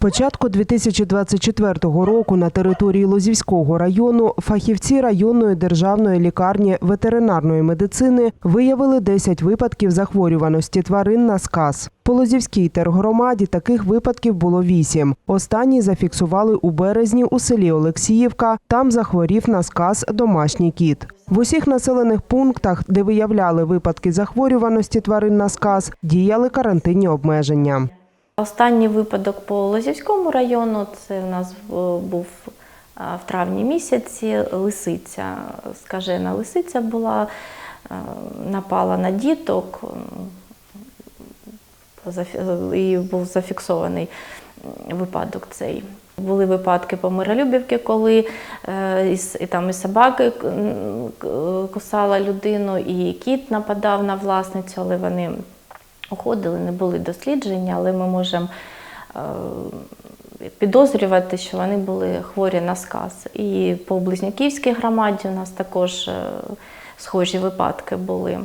початку 2024 року на території Лозівського району фахівці районної державної лікарні ветеринарної медицини виявили 10 випадків захворюваності тварин на сказ. По Лозівській тергромаді таких випадків було 8. Останній зафіксували у березні у селі Олексіївка. Там захворів на сказ домашній кіт. В усіх населених пунктах, де виявляли випадки захворюваності тварин на сказ, діяли карантинні обмеження. Останній випадок по Лозівському району це в нас е, був е, в травні місяці. Лисиця, скажена лисиця була, е, напала на діток і був зафіксований випадок цей. Були випадки по Миролюбівці, коли і, і там і собаки кусала людину, і кіт нападав на власницю, але вони уходили, не були дослідження, але ми можемо е, підозрювати, що вони були хворі на сказ. І по Близнюківській громаді у нас також е, схожі випадки були.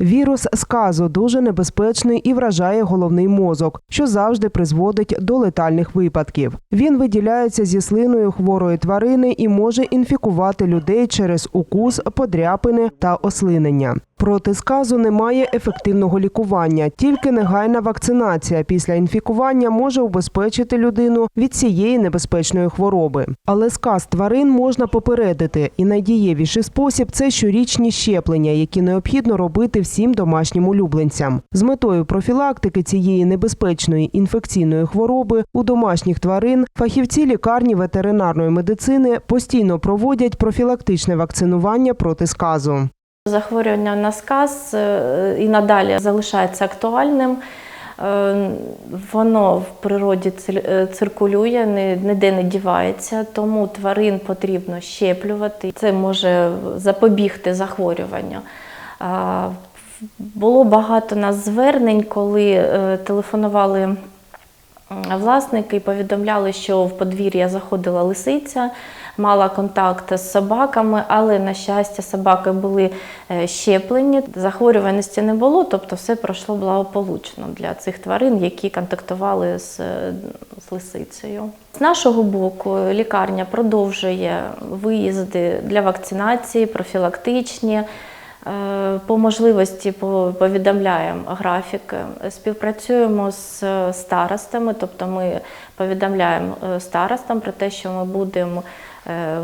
Вірус сказу дуже небезпечний і вражає головний мозок, що завжди призводить до летальних випадків. Він виділяється зі слиною хворої тварини і може інфікувати людей через укус, подряпини та ослинення. Проти сказу немає ефективного лікування, тільки негайна вакцинація після інфікування може убезпечити людину від цієї небезпечної хвороби. Але сказ тварин можна попередити, і найдієвіший спосіб це щорічні щеплення, які необхідно робити всім домашнім улюбленцям. З метою профілактики цієї небезпечної інфекційної хвороби у домашніх тварин фахівці лікарні ветеринарної медицини постійно проводять профілактичне вакцинування проти сказу. Захворювання на сказ е, і надалі залишається актуальним. Е, Воно в природі е, циркулює, ніде не дівається, тому тварин потрібно щеплювати. Це може запобігти захворюванню. Було багато нас звернень, коли телефонували власники і повідомляли, що в подвір'я заходила лисиця, мала контакт з собаками, але, на щастя, собаки були е, щеплені, захворюваності не було, тобто все пройшло благополучно для цих тварин, які контактували з, е, з лисицею. З нашого боку, лікарня продовжує виїзди для вакцинації, профілактичні. Е, По можливості повідомляємо графік, е, співпрацюємо з е, старостами, тобто ми повідомляємо старостам про те, що ми будемо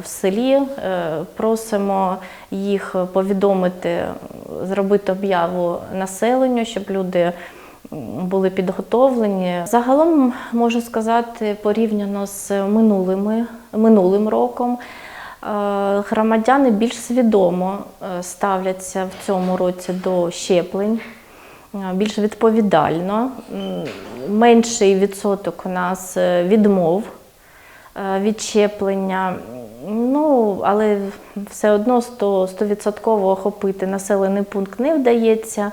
в селі, просимо їх повідомити, зробити об'яву населенню, щоб люди були підготовлені. Загалом можу сказати, порівняно з минулими, минулим роком. Е, Громадяни більш свідомо е, ставляться в цьому році до щеплень, е, більш відповідально. Менший відсоток у нас відмов від щеплення. Ну, але все одно 100 100% охопити населений пункт не вдається.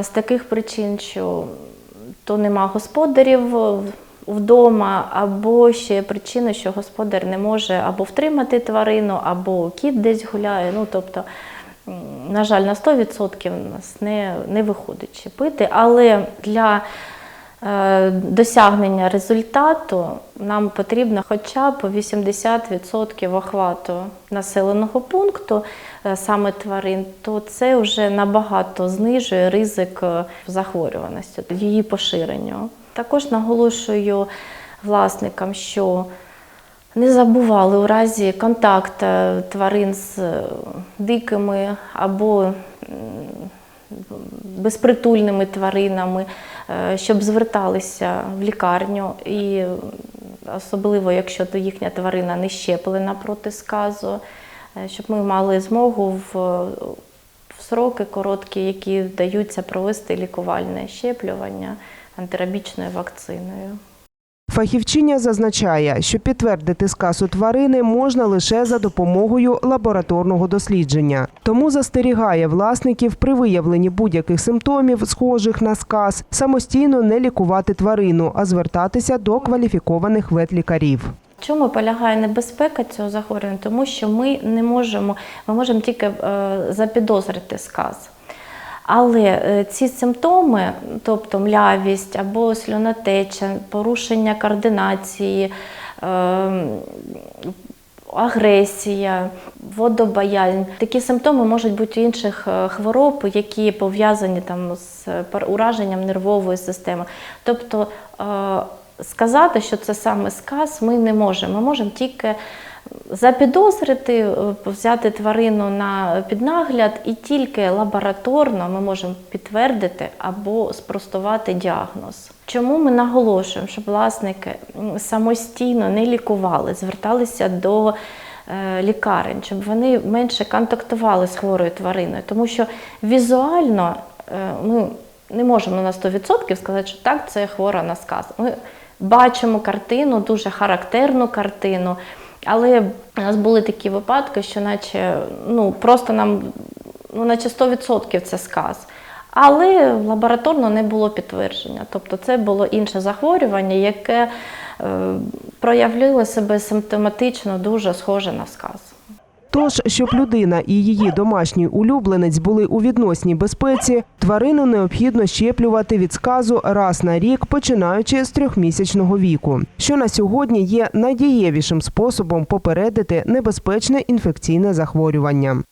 З таких причин, що то нема господарів вдома, або ще причина, що господар не може або втримати тварину, або кіт десь гуляє. Ну, тобто, на жаль, на 100% у нас не, не виходить щепити. Але для е, досягнення результату нам потрібно хоча б 80% охвату населеного пункту е, саме тварин, то це вже набагато знижує ризик е, захворюваності, її поширенню. Також наголошую власникам, що не забували у разі контакту тварин з е, дикими або безпритульними тваринами, е, щоб зверталися в лікарню, і особливо якщо їхня тварина не щеплена проти сказу, е, щоб ми мали змогу в, в сроки короткі, які вдаються провести лікувальне щеплювання антирабічною вакциною. Фахівчиня зазначає, що підтвердити сказ у тварини можна лише за допомогою лабораторного дослідження. Тому застерігає власників при виявленні будь-яких симптомів, схожих на сказ, самостійно не лікувати тварину, а звертатися до кваліфікованих ветлікарів. В чому полягає небезпека цього захворювання? Тому що ми не можемо, ми можемо тільки е, запідозрити сказ. Але е, ці симптоми, тобто млявість або сльонотеча, порушення координації, е, агресія, водобоязнь. Такі симптоми можуть бути інших е, хвороб, які пов'язані там з пар- ураженням нервової системи. Тобто е, сказати, що це саме сказ, ми не можемо. Ми можемо тільки запідозрити, е, взяти тварину на піднагляд, і тільки лабораторно ми можемо підтвердити або спростувати діагноз. Чому ми наголошуємо, щоб власники самостійно не лікували, зверталися до е, лікарень, щоб вони менше контактували з хворою твариною, тому що візуально е, ми не можемо на 100% сказати, що так, це хвора на сказ. Ми бачимо картину, дуже характерну картину. Але у нас були такі випадки, що наче ну, просто нам ну, наче 100% це сказ. Але лабораторно не було підтвердження. Тобто це було інше захворювання, яке е, проявило себе симптоматично дуже схоже на сказ. Тож, щоб людина і її домашній улюбленець були у відносній безпеці, тварину необхідно щеплювати від сказу раз на рік, починаючи з трьохмісячного віку, що на сьогодні є найдієвішим способом попередити небезпечне інфекційне захворювання.